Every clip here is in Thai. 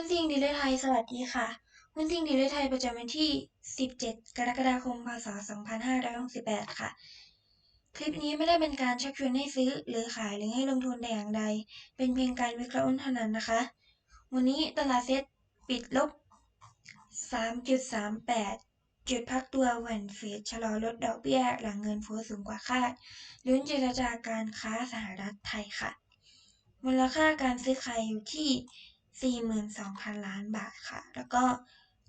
หุ้นซิ่งดีเลไทย สวัสดีค่ะ หุ้นซิ่งดีเลไทยประจำวันที่ 17 กรกฎาคม พศ 2568 ค่ะ คลิปนี้ไม่ได้เป็นการชักชวนให้ซื้อ หรือขายหรือให้ลงทุนแต่อย่างใด เป็นเพียงการวิเคราะห์หุ้นเท่านั้นนะคะ วันนี้ตลาดเซ็ตปิดลบ 3.38 จุดพักตัวแหวนเฟดชะลอลดดอกเบี้ยหลังเงินเฟ้อสูงกว่าคาดลุ้นเจรจาการค้าสหรัฐไทยค่ะ มูลค่าการซื้อขายอยู่ที่ 42,000 ล้านบาทค่ะ แล้วก็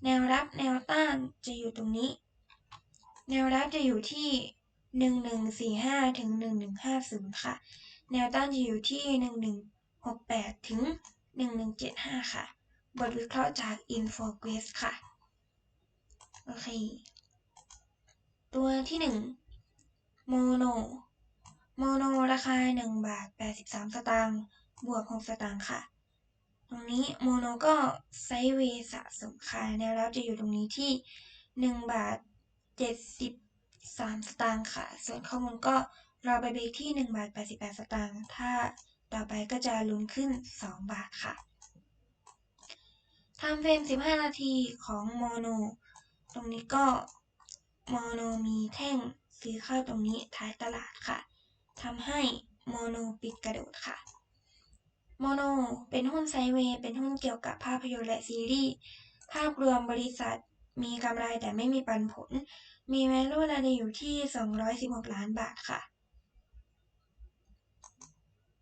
แนวรับแนวต้านจะอยู่ตรงนี้ แนวรับจะอยู่ที่ 1145 ถึง 1150 ค่ะ แนวต้านจะอยู่ที่ 1168 ถึง 1175 ค่ะ บทวิเคราะห์จาก Infogress ค่ะ โอเค ตัวที่ 1 โมโน โมโนราคา 1 บาท 83 สตางค์ บวก 6 สตางค์ค่ะ ตรงนี้โมโนก็ไซด์เวย์สะสมค่ะแนวรับจะอยู่ตรงนี้ที่1บาท73 สตางค์ค่ะ ส่วนข้อมูลก็รอไปเบรกที่ 1 บาท 88 สตางค์ ถ้าต่อไปก็จะลุ้นขึ้น 2 บาทค่ะทำเฟรม 15 นาทีของโมโน ตรงนี้ก็โมโนมีแท่งซื้อเข้าตรงนี้ท้ายตลาดค่ะ ทำให้โมโนปิดกระโดดค่ะ โมโน เป็นหุ้นไซเวย์ เป็นหุ้นเกี่ยวกับภาพยนตร์และซีรีส์ ภาพรวมบริษัทมีกำไรแต่ไม่มีปันผล มี value รายได้อยู่ที่ 216 ล้านบาทค่ะ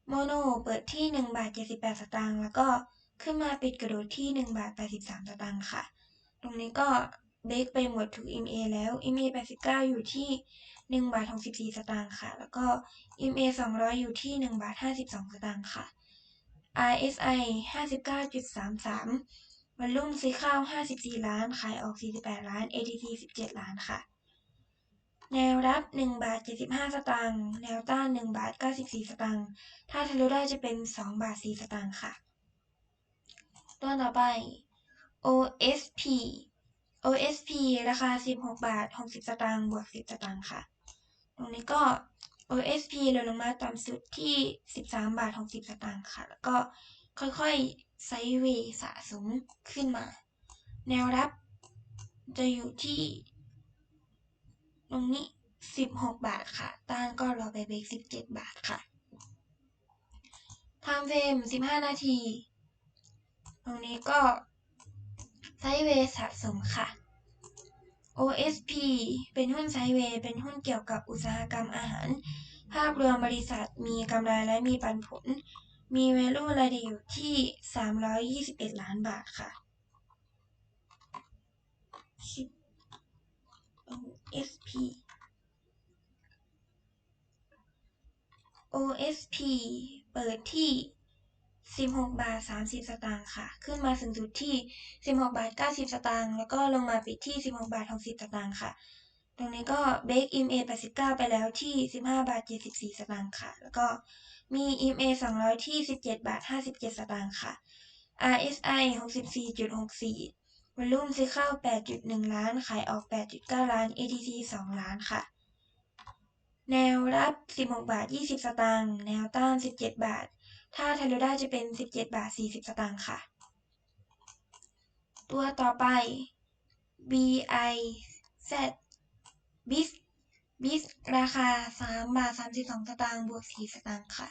โมโนเปิดที่ 1 บาท 78 สตางค์ แล้วก็ขึ้นมาปิดกระโดดที่ 1 บาท 83 สตางค์ค่ะ ตรงนี้ก็เบรกไปหมดทุก MA แล้ว MA 89 อยู่ที่ 1 บาท 64 สตางค์ค่ะ แล้วก็ MA 200 อยู่ที่ 1 บาท 52 สตางค์ค่ะ RSI 59.33 วันรุ่งซื้อเข้า 54 ล้าน ขายออก 48 ล้าน ADT 17 ล้านค่ะ แนวรับ 1 บาท 75 สตางค์ แนวต้าน 1 บาท 94 สตางค์ ถ้าทะลุได้จะเป็น 2 บาท 4 สตางค์ค่ะ ตัวต่อไป OSP OSP ราคา 16 บาท 60 สตางค์ บวก 10 สตางค์ค่ะ ตรงนี้ก็ OSP ลดลงมาต่ำสุดที่ 13 บาท60สตางค์ค่ะ แล้วก็ค่อยๆไซด์เวย์สะสมขึ้นมา แนวรับจะอยู่ที่ ตรงนี้ 16 บาทค่ะ ต้านก็รอไปเบรก17 บาทค่ะไทม์เฟรม15 นาที ตรงนี้ก็ไซด์เวย์สะสมค่ะ OSP เป็นหุ้นไซเวย์ เป็นหุ้นเกี่ยวกับอุตสาหกรรมอาหาร ภาพรวมบริษัทมีกำไรและมีปันผล มี value รายได้อยู่ที่ 321 ล้านบาทค่ะ OSP OSP เปิดที่ 16 บาท 30 สตางค์ค่ะ ขึ้นมาสูงสุดที่ 16 บาท 90 สตางค์ แล้วก็ลงมาปิดที่ 16 บาท 60 สตางค์ค่ะ ตรงนี้ก็ break EMA 89 ไปแล้วที่ 15 บาท 74 สตางค์ค่ะ แล้วก็มี EMA 200 ที่ 17 บาท 57 สตางค์ค่ะ RSI 64.64วอลุ่มซื้อเข้า 8.1 ล้าน ขายออก 8.9 ล้าน ADT 2ล้านค่ะแนวรับ 16 บาท 20 สตางค์ แนวต้าน 17 บาท ถ้าทะลุได้าจะเป็น 17 บาท 40 สตางค์ค่ะ ตัวต่อไป BIZ BIS BIS ราคา 3 บาท 32 สตางค์บวก 4 สตางค์ค่ะ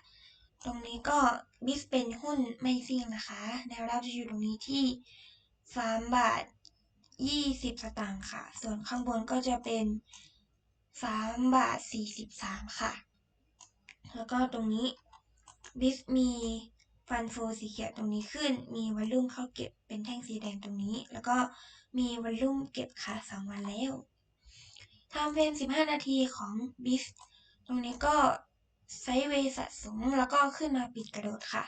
ตรงนี้ก็ BIS เป็นหุ้นไม่ซิ่งนะคะ แนวรับจะอยู่ตรงนี้ที่ 3 บาท 20 สตางค์ค่ะ ส่วนข้างบนก็จะเป็น 3 บาท 43 ค่ะ แล้วก็ตรงนี้ BIS มีฟันโฟสีเขียวตรงนี้ขึ้น มีวอลลุ่มเข้าเก็บเป็นแท่งสีแดงตรงนี้ แล้วก็มีวอลลุ่มเก็บค่ะ2วันแล้วทม์เฟรม15 นาทีของ BIS ตรงนี้ก็ไซด์เวย์สะสมแล้วก็ขึ้นมาปิดกระโดดค่ะ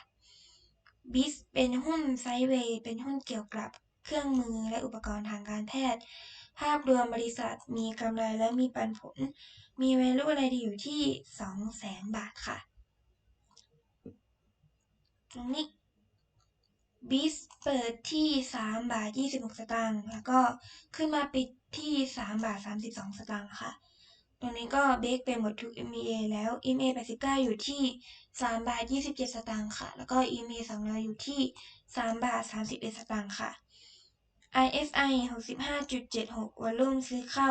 BIS เป็นหุ้นไซด์เวย์เป็นหุ้นเกี่ยวกับเครื่องมือและอุปกรณ์ทางการแพทย์ ภาพรวมบริษัทมีกำไรและมีปันผล มี value รายได้อยู่ที่ 200,000 บาทค่ะ ตรงนี้ BIS เปิดที่3บาท26สตางค์แล้วก็ขึ้นมาปิดที่3บาท32สตางค์ค่ะ ตรงนี้ก็เบรกไปหมดทุก EMA แล้ว EMA 89 อยู่ที่3บาท27สตางค์ค่ะ แล้วก็ EMA 200 อยู่ที่3บาท31สตางค์ค่ะ ISI 65.76วอลลุ่มซื้อเข้า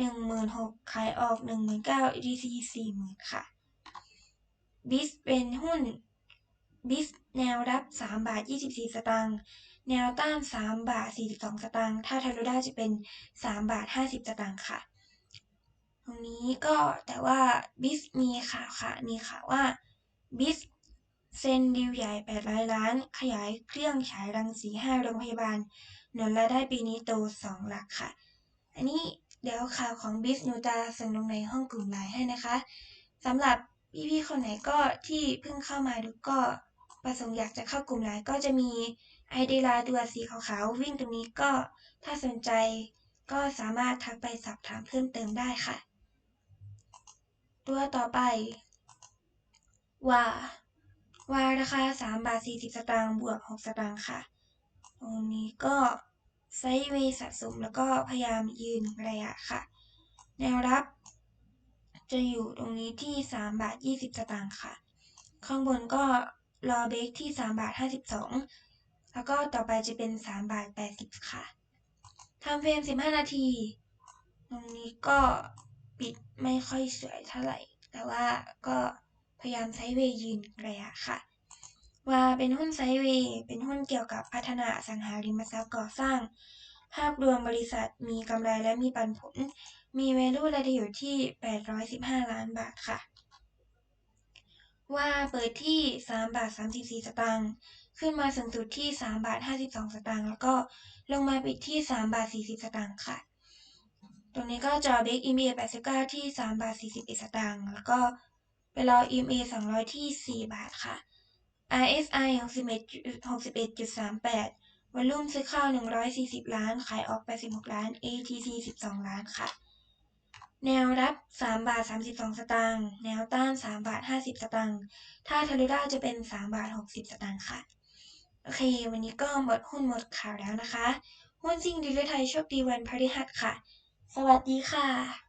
16,000ขายออก 19,000 ETC 40,000 ค่ะ BIS เป็นหุ้น BIS แนวรับ 3 บาท 24 สตางค์ แนวต้าน 3 บาท 42 สตางค์ ถ้าทะลุด้าจะเป็น 3 บาท 50 สตางค์ค่ะ ตรงนี้ก็แต่ว่า BIS มีข่าวค่ะ มีข่าวว่า BIS เซ็นดีลใหญ่800ล้าน ขยายเครื่องฉายรังสี5โรงพยาบาลหนุนรายได้ปีนี้โต 2 หลักค่ะ อันนี้เดี๋ยวข่าวของ BIS หนูจะส่งลงในห้องกลุ่มไลน์ให้นะคะสำหรับพี่ๆคนไหนก็ที่เพิ่งเข้ามาดูก็ ประสงค์อยากจะเข้ากลุ่มไลน์ก็จะมีไอเดียตัวสีขาวๆวิ่งตรงนี้ก็ถ้าสนใจก็สามารถทักไปสอบถามเพิ่มเติมได้ค่ะ ตัวต่อไป ว่า ว่าราคา 3 บาท 40 สตางค์บวก 6 สตางค์ค่ะ ตรงนี้ก็ไซด์เวย์สะสมแล้วก็พยายามยืนระยะค่ะ แนวรับ จะอยู่ตรงนี้ที่ 3 บาท 20 สตางค์ค่ะ ข้างบนก็ รอเบรกที่3บาท52แล้วก็ต่อไปจะเป็น3บาท80ค่ะทำเฟรม15นาที ตรงนี้ก็ปิดไม่ค่อยสวยเท่าไหร่ แต่ว่าก็พยายามไซด์เวย์ยืนระยะค่ะ ว่าเป็นหุ้นไซด์เวย์เป็นหุ้นเกี่ยวกับพัฒนาสังหาริมทรัพย์ก่อสร้าง ภาพรวมบริษัทมีกำไรและมีปันผล มี value รายได้อยู่ที่ 815 ล้านบาทค่ะ ว่าเปิดที่ 3 บาท 34 สตางค์ขึ้นมาสูงสุดที่ 3 บาท 52 สตางค์แล้วก็ลงมาปิดที่ 3 บาท 40 สตางค์ค่ะ ตรงนี้ก็จอเบรก EMA 89 ที่ 3 บาท 41 สตางค์แล้วก็ไปรอ EMA 200 ที่ 4 บาทค่ะ RSI 61.38วอลลุ่มซื้อเข้า 140 ล้าน ขายออก 86 ล้าน ATC 12 ล้านค่ะ แนวรับ3บาท32 สตางค์ แนวต้าน3บาท50 สตางค์ ถ้าทะลุได้จะเป็น3บาท60 สตางค์ค่ะ โอเค วันนี้ก็หมดหุ้นหมดข่าวแล้วนะคะ หุ้นจริงดีเลไทยโชคดีวันพฤหัสค่ะ สวัสดีค่ะ